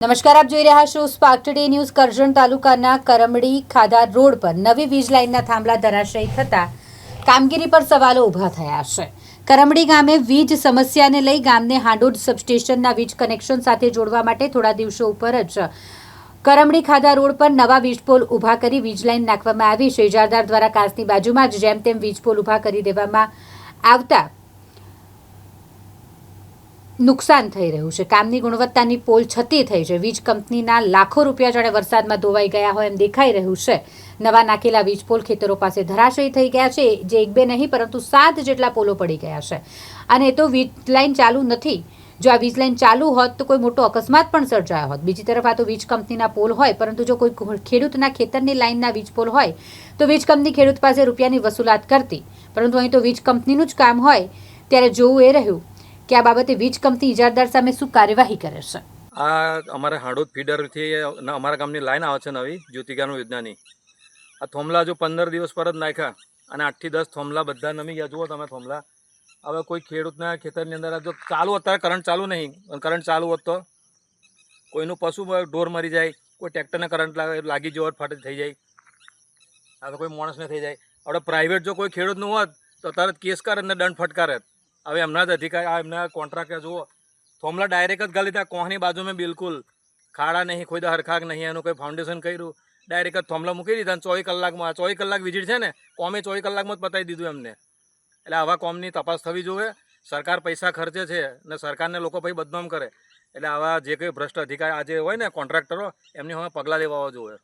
નમસ્કાર, આપ જોઈ રહ્યા છો સ્પાર્ક ટુડે ન્યૂઝ કરજણ તાલુકાના કરમડી ખાધા રોડ પર નવી વીજ લાઇનના થાંભલા ધરાશયી થતા કામગીરી પર સવાલો ઊભા થયા છે. કરમડી ગામે વીજ સમસ્યાને લઈ ગામને હાંડોદ સબસ્ટેશનના વીજ કનેક્શન સાથે જોડવા માટે થોડા દિવસો ઉપર જ કરમડી ખાધા રોડ પર નવા વીજપોલ ઊભા કરી વીજ લાઇન નાખવામાં આવી. છે ઇજારદાર દ્વારા કાચની બાજુમાં જ જેમ તેમ વીજપોલ ઊભા કરી દેવામાં આવતા નુકસાન થઈ રહ્યું છે. કામની ગુણવત્તાની પોલ છતી થઈ છે. વીજ કંપનીના લાખો રૂપિયા જાણે વરસાદમાં ધોવાઈ ગયા હોય એમ દેખાઈ રહ્યું છે. નવા નાખેલા વીજ પોલ ખેતરો પાસે ધરાશયી થઈ ગયા છે. જે એક બે નહીં, પરંતુ સાત જેટલા પોલો પડી ગયા છે. અને એ તો વીજ લાઇન ચાલુ નથી. જો આ વીજ લાઇન ચાલુ હોત તો કોઈ મોટો અકસ્માત પણ સર્જાયો હોત. બીજી તરફ આ તો વીજ કંપનીના પોલ હોય, પરંતુ જો કોઈ ખેડૂતના ખેતરની લાઇનના વીજ પોલ હોય, તો વીજ કંપની ખેડૂત પાસે રૂપિયાની વસૂલાત કરતી. પરંતુ અહીં તો વીજ કંપનીનું જ કામ હોય, ત્યારે જોવું એ રહ્યું કે આ બાબતે વીજ કંપની ઇજારદાર સામે શું કાર્યવાહી કરે છે? આ અમારે હાડોદ ફીડરથી અમારા ગામની લાઈન આવે છે નવી જ્યોતિકાનું યોજનાની. આ થોમલા જો પંદર દિવસ પર જ નાખ્યા અને આઠથી દસ થોમલા બધા નમી ગયા. જુઓ તમે થોમલા. હવે કોઈ ખેડૂતના ખેતરની અંદર જો ચાલુ, અત્યારે કરંટ ચાલુ નહીં કરંટ ચાલુ હોત તો કોઈનું પશુ ઢોર મરી જાય, કોઈ ટ્રેક્ટરને કરંટ લાગે, લાગી જવો ફાટ, થઈ જાય. આ તો કોઈ માણસને થઈ જાય. આપણે પ્રાઇવેટ જો કોઈ ખેડૂતનું હોત તો તરત કેસ કરે ને દંડ ફટકારે. હવે એમના જ અધિકારી આ એમના કોન્ટ્રાક્ટર જુઓ. થોમલા ડાયરેક્ટ જ ગાલી ત્યાં કોહની બાજુ મેં બિલકુલ ખાડા નહીં, કોઈ હરખાક નહીં, એનું કોઈ ફાઉન્ડેશન કર્યું. ડાયરેક્ટ જ થોમલા મૂકી દીધા અને ચોવીસ કલાકમાં. ચોવીસ કલાક વિઝિટ છે ને, કોમે ચોવીસ કલાકમાં જ પતાવી દીધું એમને. એટલે આવા કોમની તપાસ થવી જોઈએ. સરકાર પૈસા ખર્ચે છે ને સરકારને લોકો પછી બદનામ કરે. એટલે આવા જે કંઈ ભ્રષ્ટ અધિકારી આજે હોય ને કોન્ટ્રાક્ટરો એમની હવે પગલાં લેવા જોઈએ.